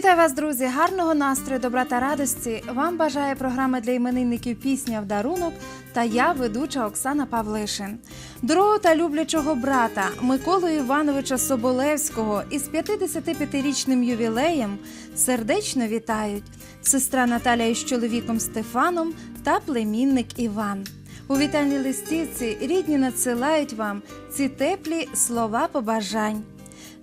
Вітаю вас, друзі! Гарного настрою, добра та радості вам бажає програма для іменинників Пісня в дарунок та я, ведуча Оксана Павлишин. Дорогого та люблячого брата Миколу Івановича Соболевського із 55-річним ювілеєм сердечно вітають сестра Наталя із чоловіком Стефаном та племінник Іван. У вітальній листівці рідні надсилають вам ці теплі слова побажань.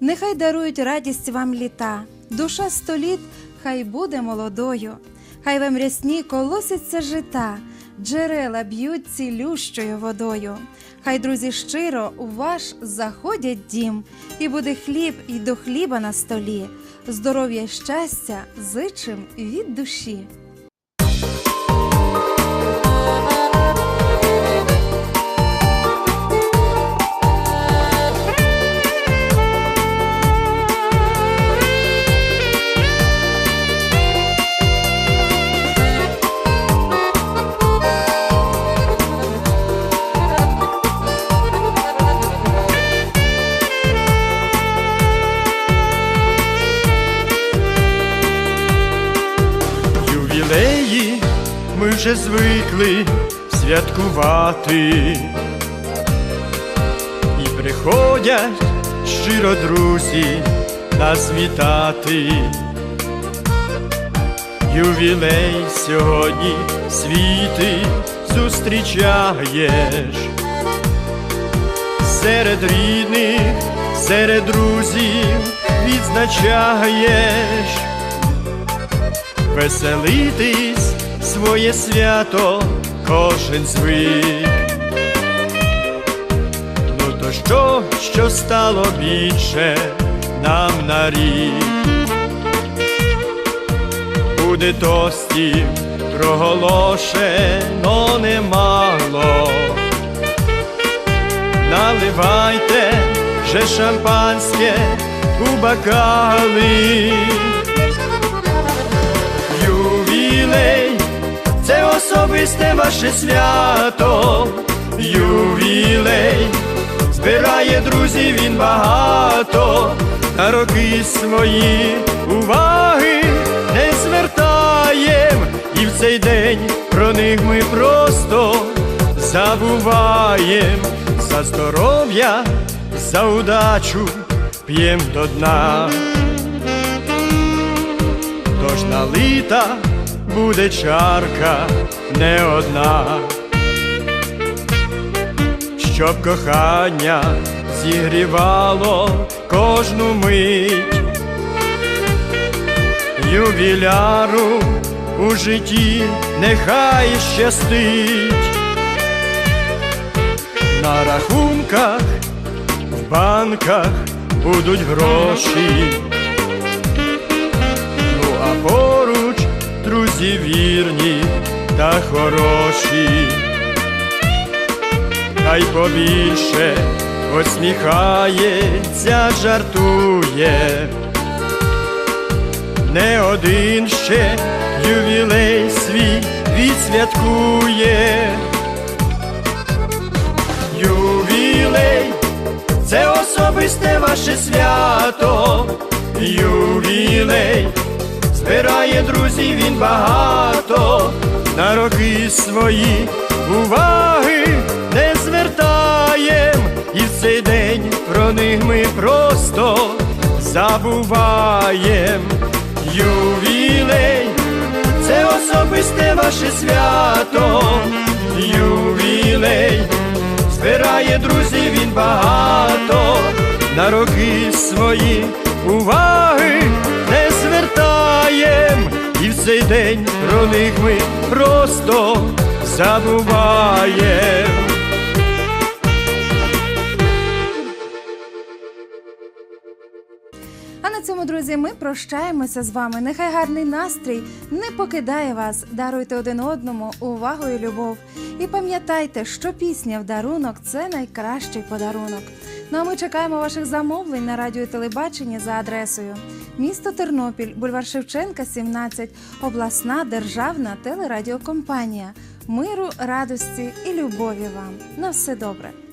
Нехай дарують радість вам літа, душа століт хай буде молодою, хай вам мрясні колосяться жита, джерела б'ють цілющою водою. Хай друзі щиро у ваш заходять дім, і буде хліб і до хліба на столі. Здоров'я щастя зичим від душі. Вже звикли святкувати, і приходять щиро друзі нас вітати. Ювілей сьогодні світи зустрічаєш. Серед рідних, серед друзів відзначаєш веселитись своє свято кожен звик. Ну то що, що стало більше нам на рік? Буде тостів проголошено немало. Наливайте же шампанське у бокали. Особисте ваше свято, ювілей, збирає друзів він багато, на роки свої уваги не звертаєм, і в цей день про них ми просто забуваєм. За здоров'я, за удачу п'єм до дна. Тож налита буде чарка не одна, щоб кохання зігрівало кожну мить, ювіляру у житті нехай щастить, на рахунках в банках будуть гроші. Ну а поруч друзі вірні та хороші, хай побільше посміхається, жартує, не один ще ювілей свій відсвяткує. Ювілей це особисте ваше свято, ювілей, збирає друзів він багато, на роки свої уваги не звертаєм, і в цей день про них ми просто забуваєм. Ювілей, це особисте ваше свято, ювілей збирає друзів він багато, на роки свої уваги цей день про них ми просто забуваєм. Друзі, ми прощаємося з вами. Нехай гарний настрій не покидає вас. Даруйте один одному увагу і любов. І пам'ятайте, що пісня в дарунок це найкращий подарунок. Ну а ми чекаємо ваших замовлень на радіо і телебаченні за адресою місто Тернопіль, бульвар Шевченка, 17, обласна державна телерадіокомпанія. Миру, радості і любові вам. На все добре.